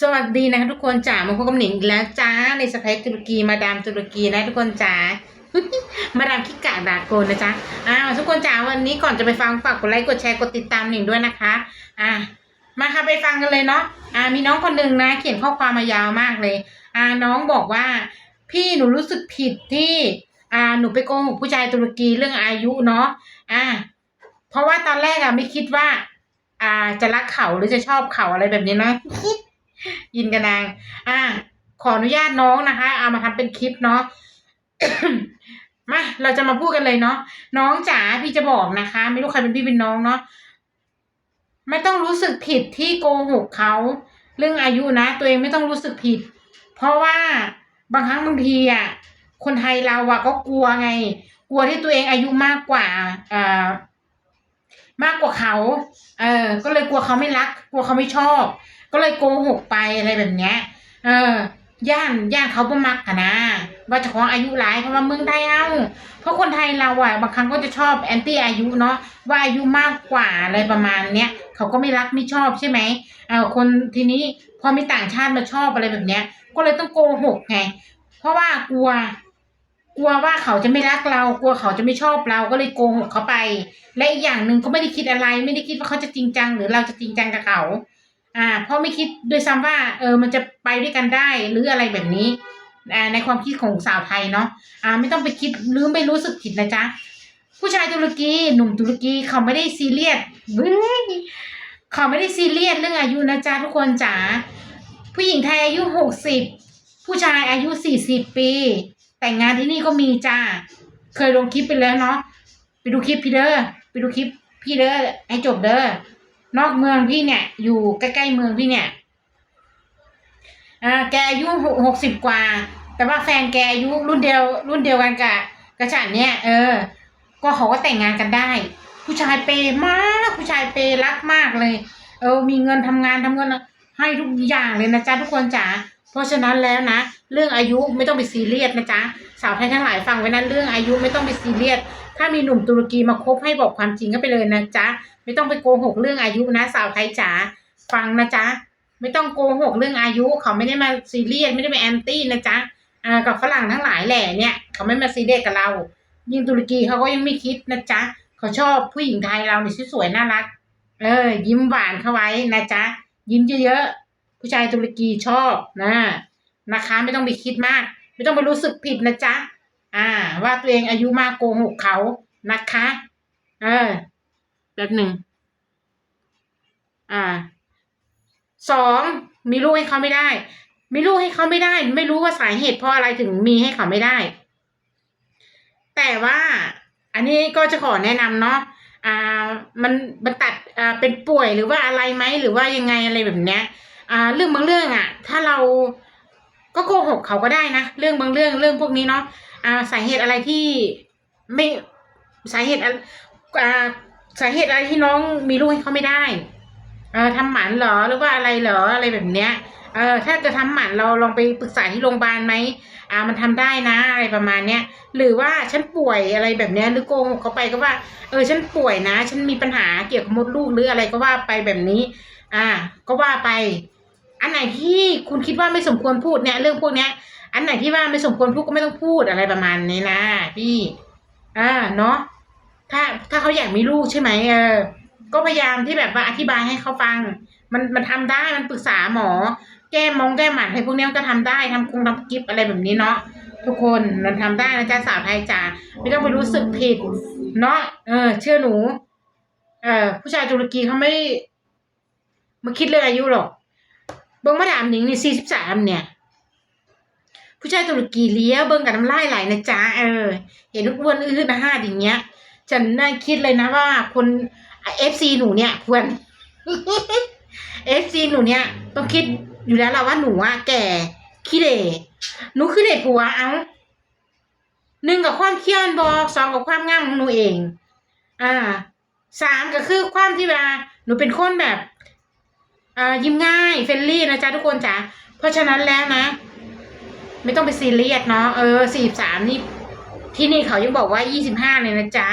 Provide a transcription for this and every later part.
สวัสดีนะคะทุกคนจ๋ามาพบกับหนิงอีกแล้วจ้าในสเปคตุรกีมาดามตุรกีนะทุกคนจ๋ามาดามคิกะดาโกนนะจ๊ะอ้าวทุกคนจ๋าวันนี้ก่อนจะไปฟังฝากกดไลค์กดแชร์กดติดตามหนิงด้วยนะคะอะมาค่ะไปฟังกันเลยเนาะอ่ามีน้องคนหนึ่งนะ เขียนข้อความมายาวมากเลย อ่าน้องบอกว่า พี่หนูรู้สึกผิดที่ อ่าหนูไปโกหกผู้ชายตุรกีเรื่องอายุเนาะอ่าเพราะว่าตอนแรกอะไม่คิดว่า อ่าจะรักเขาหรือจะชอบเขาอะไรแบบนี้เนาะ ยินกันนาง อ่า ขออนุญาตน้องนะคะ เอามาทำเป็นคลิปเนาะ มา เราจะมาพูดกันเลยเนาะ น้องจ๋าพี่จะบอกนะคะ ไม่รู้ใครเป็นพี่เป็นน้องเนาะ ไม่ต้องรู้สึกผิดที่โกหกเขา เรื่องอายุนะ ตัวเองไม่ต้องรู้สึกผิด เพราะว่าบางครั้งบางทีอะ คนไทยเราอะก็กลัวไง กลัวที่ตัวเองอายุมากกว่าอ่ามากกว่าเขา เออ ก็เลยกลัวเขาไม่รัก กลัวเขาไม่ชอบ ก็เลยโกหกไปอะไรแบบเนี้ย เออย่านย่านเขาบ่มักอะนะว่าจะของอายุหลายเพราะว่าเมืองไทยเอาเพราะคนไทยเราอะบางครั้งก็จะชอบแอนตี้อายุเนาะว่าอายุมากกว่าอะไรประมาณเนี้ยเขาก็ไม่รักไม่ชอบใช่ไหมเออคนทีนี้พอมีต่างชาติมาชอบอะไรแบบเนี้ย ก็เลยต้องโกหกไง เพราะว่ากลัว กลัวว่าเขาจะไม่รักเรา กลัวเขาจะไม่ชอบเราก็เลยโกหกเขาไป และอีกอย่างหนึ่งก็ไม่ได้คิดอะไร ไม่ได้คิดว่าเขาจะจริงจัง หรือเราจะจริงจังกับเขา อ่าเพราะไม่คิดโดวยซ้ำว่า เออมันจะไปด้วยกันได้หรืออะไรแบบนี้อ่าในความคิดของสาวไทยเนาะอ่าไม่ต้องไปคิดหรือไม่รู้สึกผิดนะจ๊ะผู้ชายตุรกีหนุ่มตุรกีเขาไม่ได้ซีเรียสเว้ยเขาไม่ได้ซีเรียสเรื่องอายุนะจ๊ะทุกคนจ๋าผู้หญิงไทยอายุหกสิบผู้ชายอายุสี่สิบปี แต่งงานที่นี่ก็มีจ้าเคยลงคลิปไปแล้วเนาะไปดูคลิปพี่เด้อไปดูคลิปพี่เด้อให้จบเด้อ นอกเมืองพี่เนี่ย อยู่ใกล้ๆเมืองพี่เนี่ยอ่าแกอายุหกสิบกว่า แต่ว่าแฟนแกอายุรุ่นเดียว รุ่นเดียวกันกับกระฉันเนี่ย เออ ก็เขาก็แต่งงานกันได้ ผู้ชายเปย์มากผู้ชายเปย์รักมากเลย เออ มีเงินทำงานทำเงินให้ทุกอย่างเลยนะจ๊ะทุกคนจ๋า เพราะฉะนั้นแล้วนะ เรื่องอายุไม่ต้องไปซีเรียสนะจ๊ะสาวไทยทั้งหลายฟังไว้นะเรื่องอายุไม่ต้องไปซีเรียสถ้ามีหนุ่มตุรกีมาคบให้บอกความจริงก็ไปเลยนะจ๊ะไม่ต้องไปโกหกเรื่องอายุนะ สาวไทยจ๋าฟังนะจ๊ะไม่ต้องโกหกเรื่องอายุเขาไม่ได้มาซีเรียสไม่ได้มาแอนตี้นะจ๊ะกับฝรั่งทั้งหลายแหละเนี่ย เขาไม่มาซีเรียสกับเรา ยิ่งตุรกีเขาก็ยังไม่คิดนะจ๊ะเขาชอบผู้หญิงไทยเราเนี่ยสวยน่ารัก เออ ยิ้มหวานเข้าไว้นะจ๊ะยิ้มเยอะๆ ผู้ชายตุรกีชอบนะนะคะไม่ต้องไปคิดมาก ไม่ต้องไปรู้สึกผิดนะจ๊ะอ่า ว่าตัวเองอายุมากโกหกเขานะคะ เออแบบหนึ่งอ่าสองมีลูกให้เขาไม่ได้ มีลูกให้เขาไม่ได้ ไม่รู้ว่าสาเหตุเพราะอะไรถึงมีให้เขาไม่ได้ แต่ว่าอันนี้ก็จะขอแนะนำเนาะอ่ามันมันตัดอ่าเป็นป่วยหรือว่าอะไรไหมหรือว่ายังไงอะไรแบบเนี้ย อ่าเรื่องบางเรื่องอะ ถ้าเราก็โกหกเขาก็ได้นะเรื่องบางเรื่องเรื่องพวกนี้เนาะอ่าสาเหตุอะไรที่ไม่สาเหตุอ่าสาเหตุอะไรที่น้องมีลูกให้เขาไม่ได้เออทำหมันเหรอหรือว่าอะไรเหรออะไรแบบเนี้ยเออถ้าจะทำหมันเราลองไปปรึกษาที่โรงพยาบาลไหมอ่ามันทำได้นะอะไรประมาณเนี้ยหรือว่าฉันป่วยอะไรแบบเนี้ยหรือโกหกเขาไปก็ว่า เออฉันป่วยนะ ฉันมีปัญหาเกี่ยวกับมดลูกหรืออะไรก็ว่าไปแบบนี้ อ่า ก็ว่าไป อันไหนที่คุณคิดว่าไม่สมควรพูดเนี่ยเรื่องพวกเนี้ย อันไหนที่ว่าไม่สมควรพูดก็ไม่ต้องพูดอะไรประมาณนี้นะพี่ อ่าเนาะถ้าถ้าเขาอยากมีลูกใช่ไหมเออ ก็พยายามที่แบบว่าอธิบายให้เขาฟัง มันมันทำได้มันปรึกษาหมอ แก้มองแก้หมันอะไรพวกนี้มันก็ทำได้ทำคงทำกิฟอะไรแบบนี้เนาะทุกคนมันทำได้นะจ๊ะสาวไทยจ๋าไม่ต้องไปรู้สึกผิด เนาะเออ เชื่อหนู เออผู้ชายตุรกีเขาไม่มาคิดเรื่องอายุหรอก บิ้งมาดามหนิงนี่สี่สิบสามเนี่ย ผู้ชายตุรกีเลี้ยเบิ้งกับน้ำลายไหลนะจ๊ะเออ เห็นลูกอ้วนอื้อนะห้าอย่างเงี้ย ฉันน่าคิดเลยนะว่าคนเอฟซีหนูเนี่ยควรเอฟซีหนูเนี่ยต้องคิดอยู่แล้วล่ะว่าหนูอะแก่ขี้เหร่หนูคือเด็กผัวเอาหนึ่งกับความเคี้ยนบอสองกับความงามของหนูเอง อ่าสามก็คือความที่ว่าหนูเป็นคนแบบ ยิ้มง่ายเฟรนลี่นะจ๊ะทุกคนจ๋าเพราะฉะนั้นแล้วนะ ไม่ต้องไปซีเรียสเนาะเออสี่สามนี่ที่นี่เขายังบอกว่ายี่สิบห้าเลยนะจ๊ะ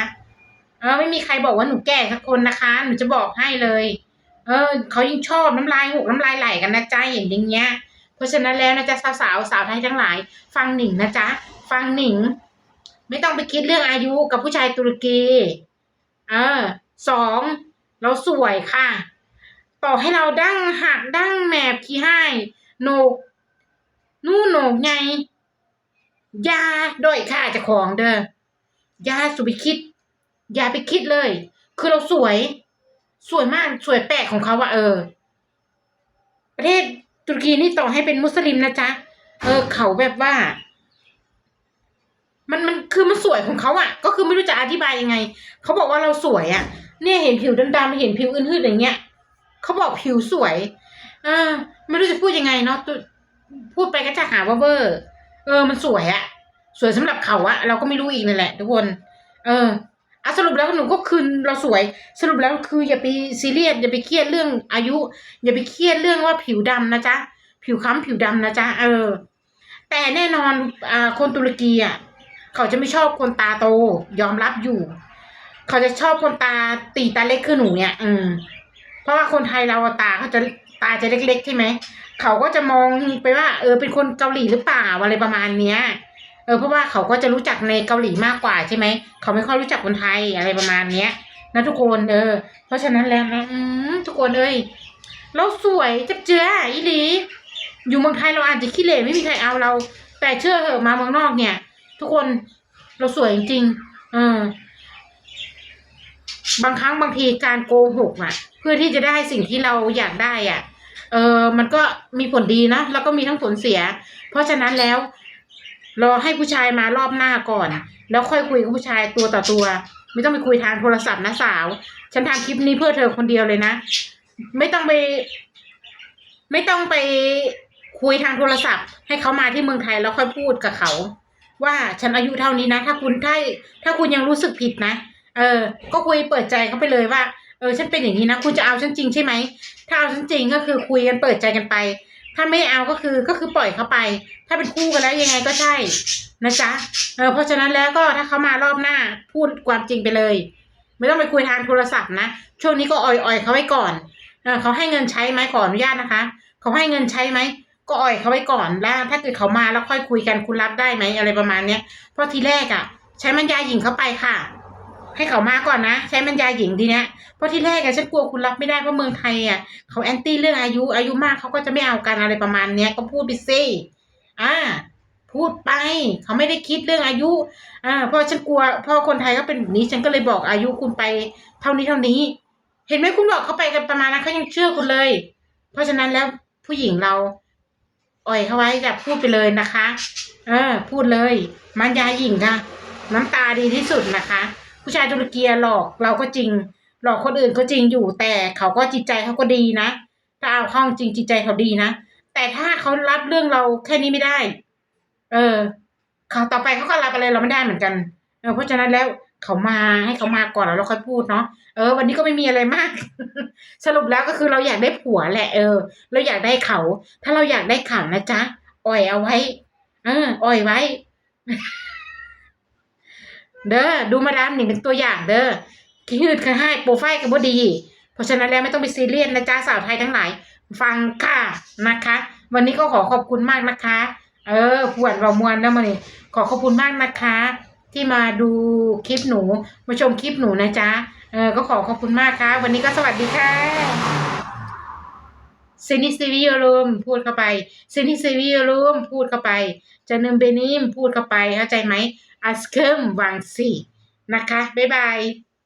เออไม่มีใครบอกว่าหนูแก่สักคนนะคะ หนูจะบอกให้เลย เออเขายิ่งชอบน้ำลายหกน้ำลายไหลกันนะจ๊ะอย่างอย่างเงี้ย เพราะฉะนั้นแล้วนะจ๊ะสาวสาวสาวไทยทั้งหลาย ฟังหนิงนะจ๊ะฟังหนิง ไม่ต้องไปคิดเรื่องอายุกับผู้ชายตุรกี เออสองเราสวยค่ะ ต่อให้เราดั้งหักดั้งแมบขี้ให้โหนก นู่นโหนกไงยาด้อยค่าจะของเด้ออยาสุไปคิดอย่าไปคิดเลย คือเราสวย สวยมากสวยแปลกของเขาว่าเออ ประเทศตุรกีนี่ต่อให้เป็นมุสลิมนะจ๊ะ เออ เขาแบบว่า มันมันคือมันสวยของเขาอะ่ะ ก็คือไม่รู้จะอธิบายยังไง เขาบอกว่าเราสวยอะ่ะ เนี่ยเห็นผิวดำๆเห็นผิวอื่นๆอย่างเงี้ย เขาบอกผิวสวย เออ ไม่รู้จะพูดยังไงเนาะตุพูดไปก็จะหาว่าเวอร์ เออ มันสวยอะสวยสำหรับเขาอะเราก็ไม่รู้อีกนั่นแหละ ทุกคน เอออะสรุปแล้วหนูก็คืนเราสวย สรุปแล้วคืออย่าไปซีเรียสอย่าไปเครียดเรื่องอายุ อย่าไปเครียดเรื่องว่าผิวดำนะจ๊ะผิวคล้ำผิวดำนะจ๊ะเออ แต่แน่นอนอ่าคนตุรกีอะเขาจะไม่ชอบคนตาโต ยอมรับอยู่ เขาจะชอบคนตาตีตาเล็กคือหนูเนี่ย อืม เพราะว่าคนไทยเราตาเขาจะตาจะเล็กๆใช่ไหมเขาก็จะมองไปว่า เออเป็นคนเกาหลีหรือเปล่าอะไรประมาณเนี้ยเออเพราะว่าเขาก็จะรู้จักในเกาหลีมากกว่าใช่ไหมเขาไม่ค่อยรู้จักคนไทยอะไรประมาณเนี้ยนะทุกคนเออ เพราะฉะนั้นแล้วนะทุกคนเอ้ยเราสวยจับเจืออีหลีอยู่เมืองไทยเราอาจจะขี้เหร่ไม่มีใครเอาเรา แต่เชื่อเหอะมาเมืองนอกเนี่ย ทุกคนเราสวยจริงๆเออบางครั้งบางทีการโกหกอะ พื่อที่จะได้สิ่งที่เราอยากได้อะ เออมันก็มีผลดีนะแล้วก็มีทั้งผลเสีย เพราะฉะนั้นแล้วรอให้ผู้ชายมารอบหน้าก่อน แล้วค่อยคุยกับผู้ชายตัวต่อตัว ไม่ต้องไปคุยทางโทรศัพท์นะสาว ฉันทำคลิปนี้เพื่อเธอคนเดียวเลยนะ ไม่ต้องไป ไม่ต้องไปคุยทางโทรศัพท์ ให้เขามาที่เมืองไทยแล้วค่อยพูดกับเขา ว่าฉันอายุเท่านี้นะ ถ้าคุณถ้าถ้าคุณยังรู้สึกผิดนะ เออ ก็คุยเปิดใจเขาไปเลยว่า ออฉันเป็นอย่างนี้นะคุณจะเอาฉันจริงใช่ไหมถ้าเอาฉันจริงก็คือคุยกันเปิดใจกันไป ถ้าไม่เอาก็คือก็คือปล่อยเขาไป ถ้าเป็นคู่กันแล้วยังไงก็ใช่นะจ๊ะเออเพราะฉะนั้นแล้วก็ถ้าเขามารอบหน้าพูดความจริงไปเลย ไม่ต้องไปคุยทางโทรศัพท์นะช่วงนี้ก็อ่อยๆเขาไว้ก่อนเออเขาให้เงินใช้ไหมขออนุญาตนะคะ เขาให้เงินใช้ไหมก็อ่อยเขาไว้ก่อนแล้ว ถ้าเกิดเขามาแล้วค่อยคุยกันคุณรับได้ไหมอะไรประมาณเนี้ยเพราะทีแรกอะ่ะ ใช้มันยาหญิงเขาไปค่ะ ให้เขามาก่อนนะ ใช้มันยาหญิงทีเนี้ยเพราะที่แรกอะฉันกลัวคุณรับไม่ได้เพราะเมืองไทยอะเขาแอนตี้เรื่องอายุอายุมากเขาก็จะไม่เอากันอะไรประมาณเนี้ยก็พูดไปสิอ่าพูดไป เขาไม่ได้คิดเรื่องอายุ อ่าเพราะฉันกลัวเพราะคนไทยก็เป็นแบบนี้ ฉันก็เลยบอกอายุคุณไปเท่านี้เท่านี้ เห็นไหมคุณบอกเขาไปกันประมาณนั้นเขายังเชื่อคุณเลย เพราะฉะนั้นแล้วผู้หญิงเรา อ่อยเขาไว้จะพูดไปเลยนะคะ เออ พูดเลย มันยาหญิงค่ะ น้ำตาดีที่สุดนะคะ ผู้ชายตุรกีหลอกเราก็จริง หลอกคนอื่นก็จริงอยู่ แต่เขาก็จิตใจเขาก็ดีนะ ถ้าเอาเข้าจริงจิตใจเขาดีนะ แต่ถ้าเขารับเรื่องเราแค่นี้ไม่ได้ เออเขาต่อไปเขาก็รับอะไรเราไม่ได้เหมือนกันเออเพราะฉะนั้นแล้วเขามาให้เขามาก่อนแล้วเราค่อยพูดเนาะเออ วันนี้ก็ไม่มีอะไรมาก สรุปแล้วก็คือเราอยากได้ผัวแหละ เออ เราอยากได้เขา ถ้าเราอยากได้เขานะจ๊ะอ่อยเอาไว้ เอออ่อยไว้ เด้อดูมาดามหนิงเป็นตัวอย่างเด้อขี้หืดขี้ให้โปรไฟล์ก็บ่ดี เพราะฉะนั้นแล้วไม่ต้องไปซีเรียสนะจ๊ะสาวไทยทั้งหลาย ฟังค่ะนะคะ วันนี้ก็ขอขอบคุณมากนะคะ เออปวดเรามวนนะมันนี่ขอขอบคุณมากนะคะ ที่มาดูคลิปหนูมาชมคลิปหนูนะจ๊ะเออก็ขอขอบคุณมากค่ะ วันนี้ก็สวัสดีค่ะซินิซิวิโอลูมพูดเข้าไปซินิซิวิโอลูมพูดเข้าไป จะนึมเบนิมพูดเข้าไปเข้าใจไหม อัสเคิมวังสีนะคะ บ๊ายบาย